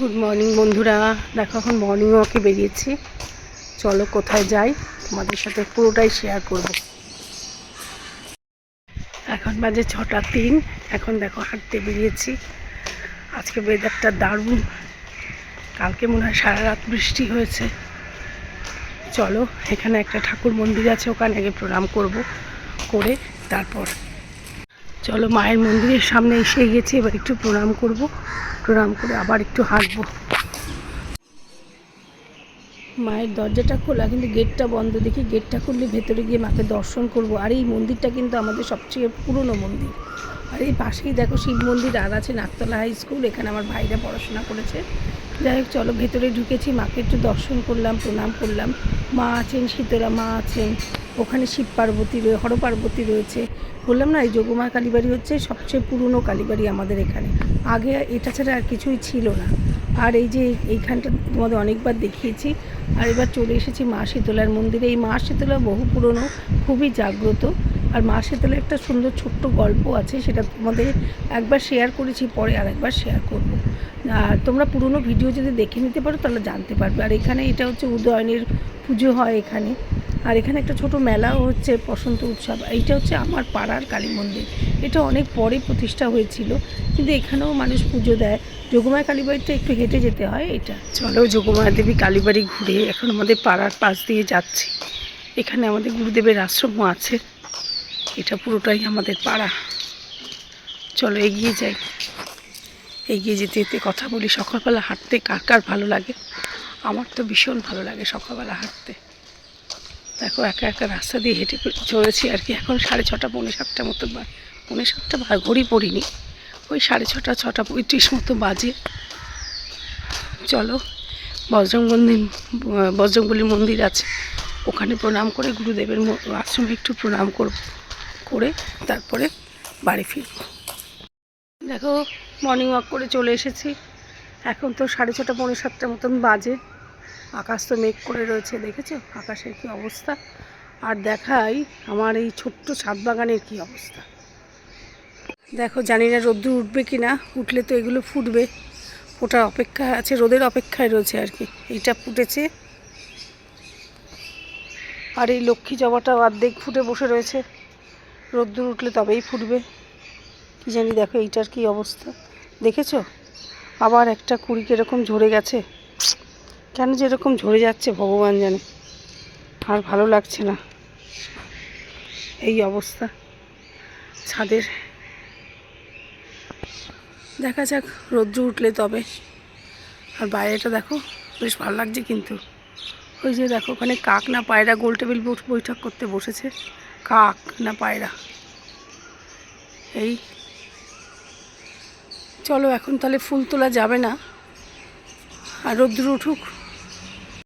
Good morning বন্ধুরা। দেখো, এখন মর্নিং ওয়াকে বেরিয়েছি। চলো, কোথায় যাই? তোমাদের সাথে পুরোটাই শেয়ার করব। এখন বাজে ছটা তিন। এখন দেখো, হাঁটতে বেরিয়েছি। আজকে ওয়েদারটা দারুণ। কালকে মনে হয় সারা রাত বৃষ্টি হয়েছে। চলো, এখানে একটা ঠাকুর মন্দির আছে, ওখানে আগে প্রণাম করব, করে তারপর চলো মায়ের মন্দিরের সামনে এসে গেছি, এবার একটু প্রণাম করব। প্রণাম করে আবার একটু হাঁটবো। মায়ের দরজাটা খোলা, কিন্তু গেটটা বন্ধ। দেখি গেটটা খুললে ভেতরে গিয়ে মাকে দর্শন করব। আর এই মন্দিরটা কিন্তু আমাদের সবচেয়ে পুরনো মন্দির। আর এই পাশেই দেখো শিব মন্দির, আর আছে নাকতলা হাই স্কুল, এখানে আমার ভাইরা পড়াশোনা করেছে। যাই হোক, চলো ভেতরে ঢুকেছি, মাকে একটু দর্শন করলাম, প্রণাম করলাম। মা আছেন, শীতলা মা আছেন। ওখানে শিব পার্বতী রয়ে, হর পার্বতী রয়েছে। বললাম না, এই যোগমা কালীবাড়ি হচ্ছে সবচেয়ে পুরনো কালীবাড়ি আমাদের এখানে। আগে এটা ছাড়া আর কিছুই ছিল না। আর এই যে এইখানটা তোমাদের অনেকবার দেখিয়েছি, আর এবার চলে এসেছি মা শীতলার মন্দিরে। এই মা শীতলা বহু পুরনো, খুবই জাগ্রত। আর মা শীতলা একটা সুন্দর ছোট্ট গল্প আছে, সেটা তোমাদের একবার শেয়ার করেছি, পরে আর একবার শেয়ার করব। আর তোমরা পুরনো ভিডিও যদি দেখে নিতে পারো, তাহলে জানতে পারবে। আর এখানে এটা হচ্ছে উদয়নের পুজো হয় এখানে। আর এখানে একটা ছোট মেলাও হচ্ছে বসন্ত উৎসব। এইটা হচ্ছে আমার পাড়ার কালী মন্দির। এটা অনেক পরে প্রতিষ্ঠা হয়েছিল, কিন্তু এখানেও মানুষ পুজো দেয়। যোগমায়া কালীবাড়িটা একটু হেঁটে যেতে হয় এটা। চলো যোগমায়া দেবী কালীবাড়ি ঘুরে এখন আমাদের পাড়ার পাশ দিয়ে যাচ্ছি। এখানে আমাদের গুরুদেবের আশ্রমও আছে। এটা পুরোটাই আমাদের পাড়া। চলো এগিয়ে যাই। এগিয়ে যেতে যেতে কথা বলি। সকালবেলা হাঁটতে কার কার ভালো লাগে? আমার তো ভীষণ ভালো লাগে সকালবেলা হাঁটতে। দেখো, একা একা রাস্তা দিয়ে হেঁটে চলেছি আর কি। এখন সাড়ে ছটা, পৌনে সাতটা মতো পৌনে সাতটা ঘড়ি পড়িনি। ওই সাড়ে ছটা ছটা পঁয়ত্রিশ মতো বাজে। চলো বজরংবলী বজরংবলী মন্দির আছে। ওখানে প্রণাম করে গুরুদেবের আশ্রমে একটু প্রণাম করব করে তারপরে বাড়ি ফিরব। দেখো মর্নিং ওয়াক করে চলে এসেছি। এখন তো সাড়ে ছটা, পৌনে সাতটার মতন বাজে। আকাশ তো মেঘ করে রয়েছে, দেখেছ? আকাশের কি অবস্থা? আর দেখাই আমার এই ছোট্ট ছাদ বাগানের কি অবস্থা। দেখো, জানি না রোদ্দুর উঠবে কি না, উঠলে তো এগুলো ফুটবে। ফোটার অপেক্ষা আছে, রোদের অপেক্ষায় রয়েছে আর কি। এইটা ফুটেছে। আর এই লক্ষ্মী জবাটা অর্ধেক ফুটে বসে রয়েছে। রোদ্দুর উঠলে তবেই ফুটবে। কি জানি দেখো, এইটার কি অবস্থা। দেখেছ? আবার একটা কুড়ি কীরকম ঝরে গেছে। কেন যে এরকম ঝরে যাচ্ছে ভগবান জানে। আর ভালো লাগছে না। এই অবস্থা। ছাদের। দেখা যাক রৌদ্র উঠলে তবে। আর বাইরেটা দেখো, বেশ ভালো লাগছে কিন্তু। ওই যে দেখো, ওখানে কাক না পায়রা গোল টেবিল বৈঠক করতে বসেছে। কাক না পায়রা। এই। চলো, এখন তাহলে ফুল তোলা যাবে না। আর রৌদ্র উঠুক।